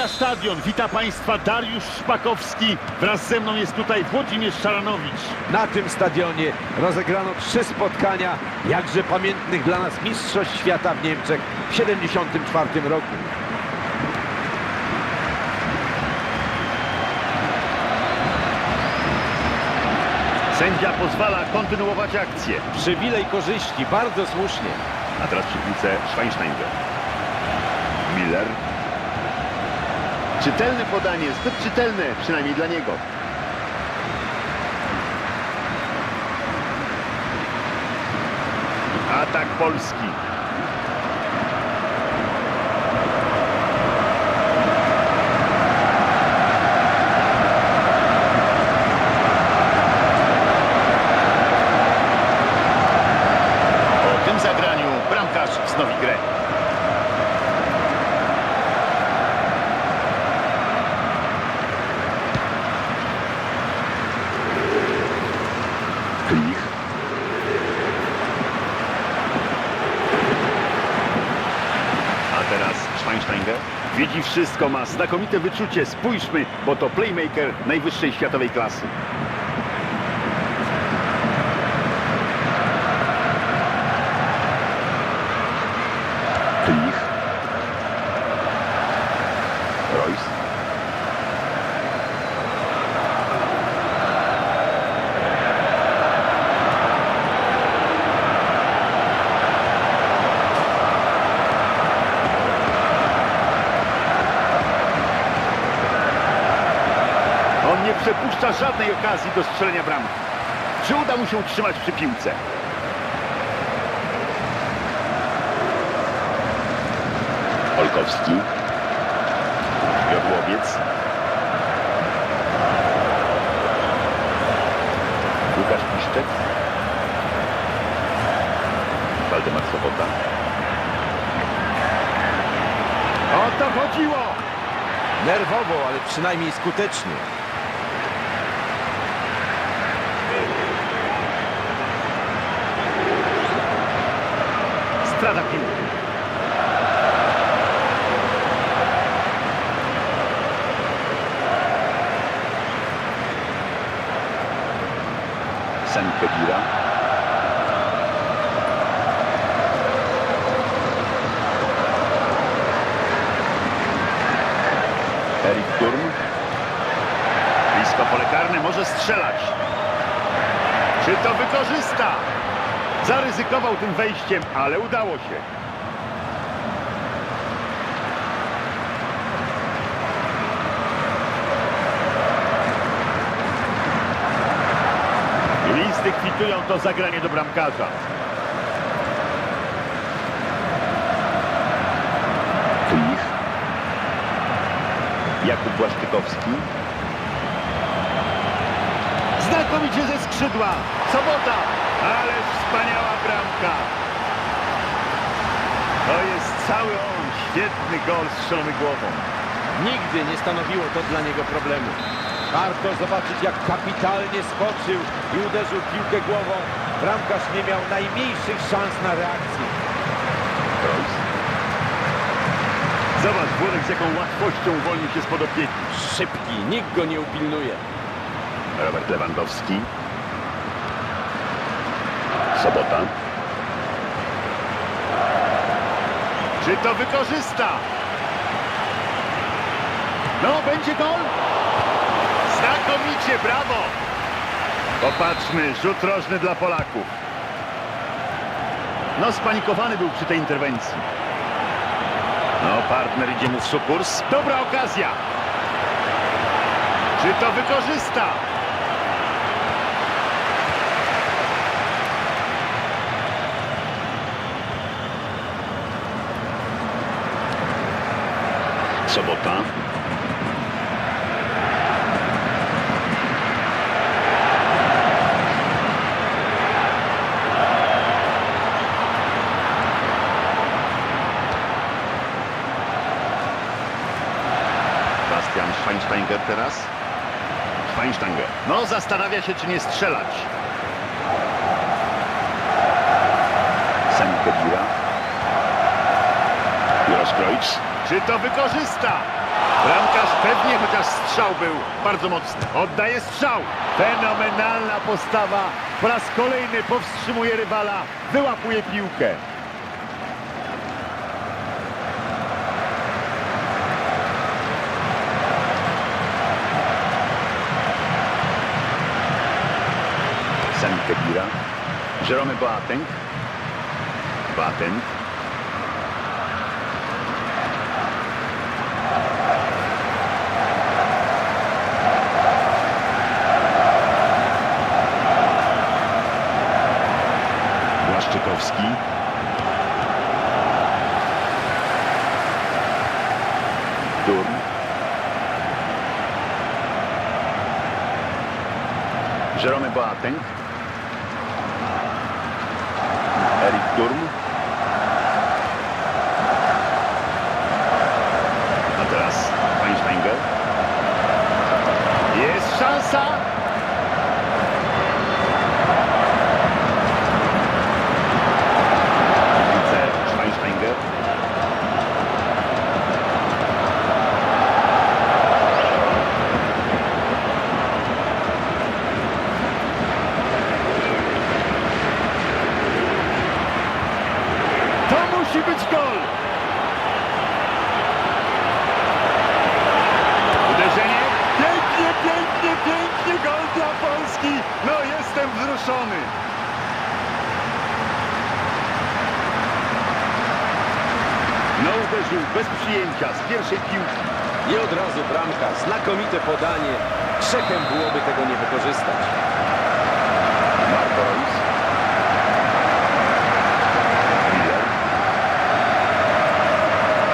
Sędzia Stadion, wita Państwa Dariusz Szpakowski. Wraz ze mną jest tutaj Włodzimierz Szaranowicz. Na tym stadionie rozegrano trzy spotkania jakże pamiętnych dla nas Mistrzostw Świata w Niemczech w 1974 roku. Sędzia pozwala kontynuować akcję. Przywilej korzyści, bardzo słusznie. A teraz przy piłce Schweinsteiger. Miller. Czytelne podanie, zbyt czytelne, przynajmniej dla niego. Atak Polski. Po tym zagraniu bramkarz wznowi grę. Klich. A teraz Schweinsteiger. Widzi wszystko, ma znakomite wyczucie. Spójrzmy, bo to playmaker najwyższej światowej klasy. Klich. Royce. On nie przepuszcza żadnej okazji do strzelenia bramki. Czy uda mu się utrzymać przy piłce? Olkowski. Jodłowiec. Łukasz Piszczek. Waldemar Sobota. O to chodziło! Nerwowo, ale przynajmniej skutecznie. Strata piłki. Sen Kedira. Erik Turm. Blisko pole karne, może strzelać. Czy to wykorzysta? Zaryzykował tym wejściem, ale udało się. Listy kwitują to zagranie do bramkarza. Klich. Jakub Błaszczykowski. Znakomicie ze skrzydła. Sobota. Ale wspaniała bramka. To jest cały on. Świetny gol strzelony głową. Nigdy nie stanowiło to dla niego problemu. Warto zobaczyć, jak kapitalnie skoczył i uderzył piłkę głową. Bramkarz nie miał najmniejszych szans na reakcję. Zobacz, Włodek z jaką łatwością uwolnił się spod opieki. Szybki, nikt go nie upilnuje. Robert Lewandowski. Sobota. Czy to wykorzysta? No, będzie gol? Znakomicie, brawo! Popatrzmy, rzut rożny dla Polaków. No, spanikowany był przy tej interwencji. No, partner idzie mu w sukurs. Dobra okazja! Czy to wykorzysta? Sobota. Bastian Schweinsteiger teraz. Schweinsteiger. No, zastanawia się, czy nie strzelać. Sen Kedira. Mirosz Kreutz. Czy to wykorzysta? Bramkarz pewnie, chociaż strzał był bardzo mocny. Oddaje strzał. Fenomenalna postawa. Po raz kolejny powstrzymuje rywala. Wyłapuje piłkę. Sam Kedira. Jerome Boateng. Boateng. Błaszczykowski. Durm. Jerome Boateng. Erik Durm. A teraz Weinsteiger. Jest szansa. Widzę Schweinsteiger. To musi być gol! Uderzenie. Pięknie, pięknie, pięknie gol dla Polski. No jestem wzruszony. No uderzył bez przyjęcia z pierwszej piłki. I od razu bramka, znakomite podanie. Grzechem byłoby tego nie wykorzystać. Marco Reus. Miller.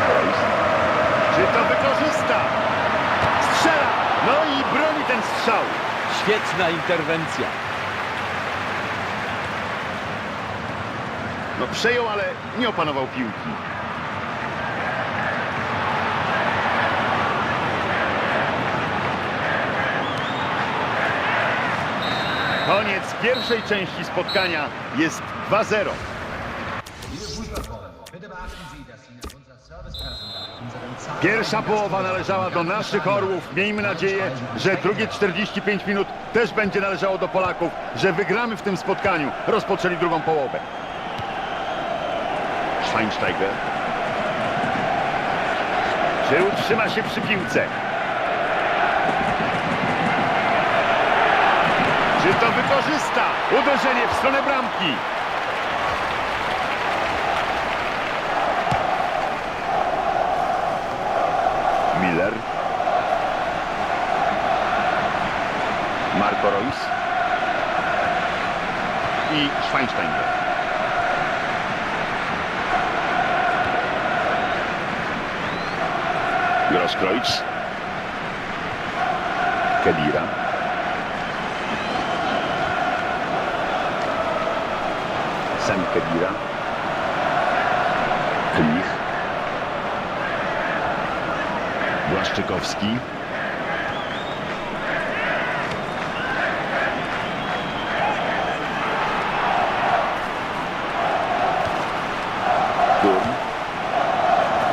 Reus. Czy to wykorzysta? Strzela! No i broni ten strzał. Świetna interwencja. No przejął, ale nie opanował piłki. Koniec pierwszej części spotkania jest 2-0. Liebe Fußballfreunde, bitte beachten Sie, dass Ihnen unser Servicepersonal unseren Zahlen Pierwsza połowa należała do naszych orłów. Miejmy nadzieję, że drugie 45 minut też będzie należało do Polaków, że wygramy w tym spotkaniu. Rozpoczęli drugą połowę. Schweinsteiger. Czy utrzyma się przy piłce? Czy to wykorzysta? Uderzenie w stronę bramki. Miller. Marco Reus. I Schweinsteiger. Grosskreutz. Kedira. Sam Kedira. Klich. Błaszczykowski. Durm.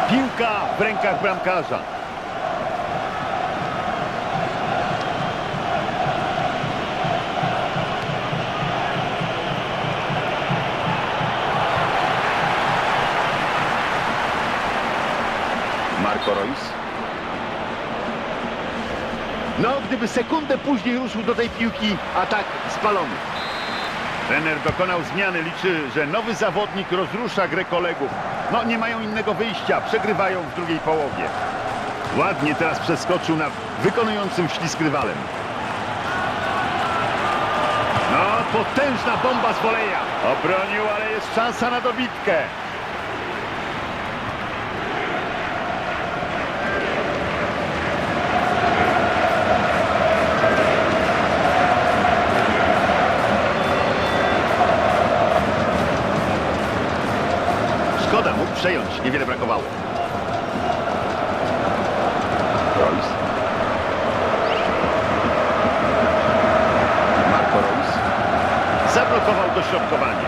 Piłka w rękach bramkarza. Gdyby sekundę później ruszył do tej piłki, a tak spalony. Trener dokonał zmiany, liczy, że nowy zawodnik rozrusza grę kolegów. No, nie mają innego wyjścia, przegrywają w drugiej połowie. Ładnie teraz przeskoczył nad wykonującym ślisk rywalem. No, potężna bomba z woleja. Obronił, ale jest szansa na dobitkę. Szkoda, mógł przejąć, niewiele brakowało. Reus. Marco Reus. Zablokował dośrodkowanie.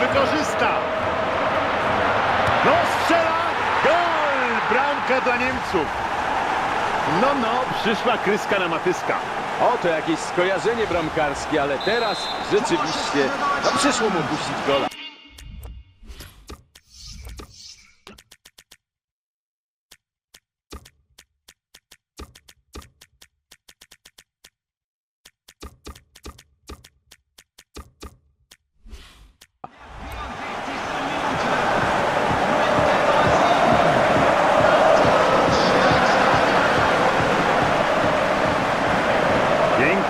wykorzysta? No strzela! Gol! Bramka dla Niemców. No, no, przyszła kryska na matyska. O, to jakieś skojarzenie bramkarskie, ale teraz rzeczywiście no, przyszło mu puścić gola.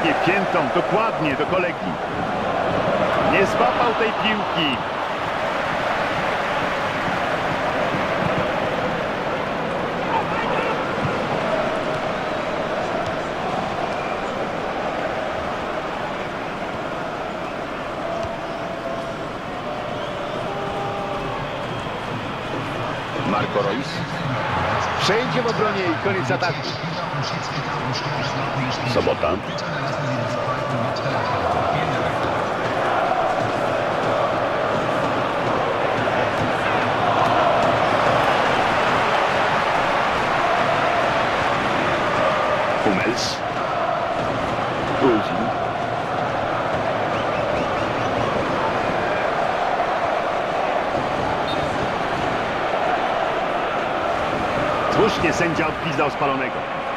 Pięknie, piętą, dokładnie, do kolegi. Nie złapał tej piłki. Marco Reus. Przejdzie w obronie i koniec ataku. Sobota. Hummels. Guzin. Słusznie sędzia odpizdał spalonego.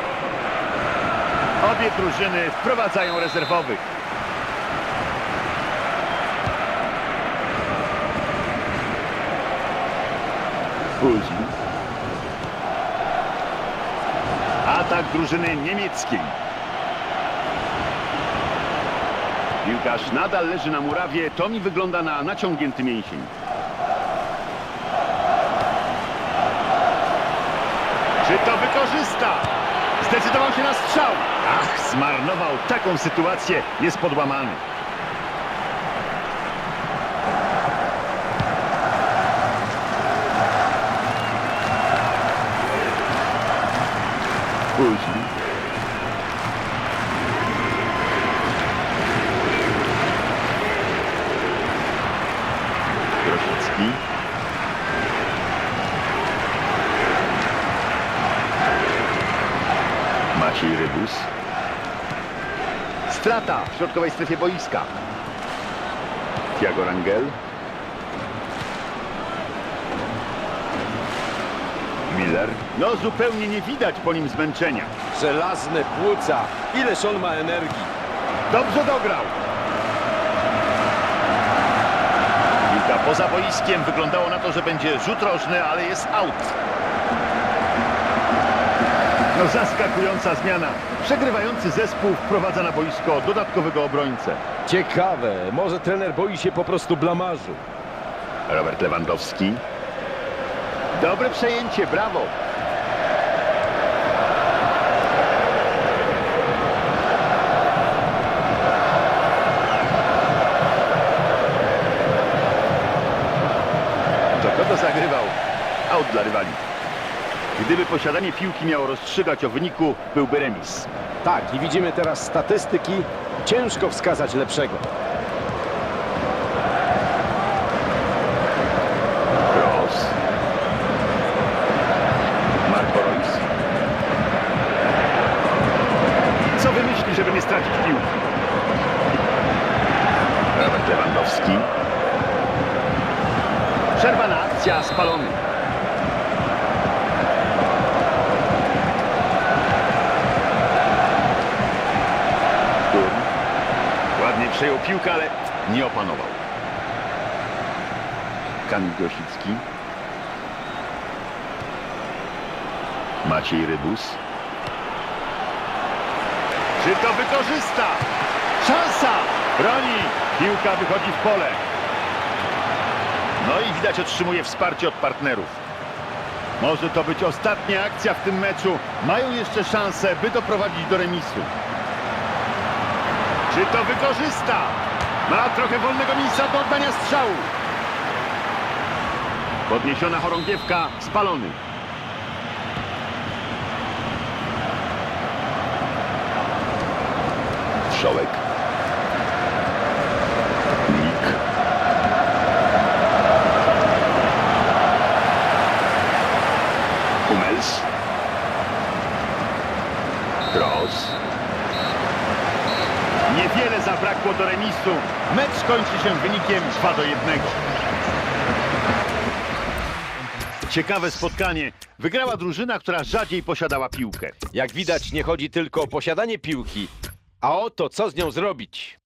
Obie drużyny wprowadzają rezerwowych. Guzin. Atak drużyny niemieckiej. Piłkarz nadal leży na murawie. To mi wygląda na naciągnięty mięsień. Czy to wykorzysta? Zdecydował się na strzał. Ach, zmarnował taką sytuację. Jest podłamany. Później. Grosicki. Maciej Rybus. Strata w środkowej strefie boiska. Tiago Rangel. Miller. No zupełnie nie widać po nim zmęczenia. Żelazne płuca. Ileż on ma energii. Dobrze dograł. Piłka poza boiskiem. Wyglądało na to, że będzie rzut rożny, ale jest out. No zaskakująca zmiana. Przegrywający zespół wprowadza na boisko dodatkowego obrońcę. Ciekawe, może trener boi się po prostu blamażu. Robert Lewandowski. Dobre przejęcie, brawo. To kogo zagrywał? Out dla rywali. Gdyby posiadanie piłki miało rozstrzygać o wyniku, byłby remis. Tak, i widzimy teraz statystyki. Ciężko wskazać lepszego. Cross. Marco Reus. Co wymyśli, żeby nie stracić piłki? Robert Lewandowski. Przerwana akcja, spalony. Piłkę, ale nie opanował. Kamil Grosicki. Maciej Rybus. Czy to wykorzysta? Szansa! Broni! Piłka wychodzi w pole. No i widać otrzymuje wsparcie od partnerów. Może to być ostatnia akcja w tym meczu. Mają jeszcze szansę, by doprowadzić do remisu. Czy to wykorzysta? Ma trochę wolnego miejsca do oddania strzału. Podniesiona chorągiewka, spalony. Szołek. Mecz kończy się wynikiem 2 do 1. Ciekawe spotkanie. Wygrała drużyna, która rzadziej posiadała piłkę. Jak widać, nie chodzi tylko o posiadanie piłki, a o to, co z nią zrobić.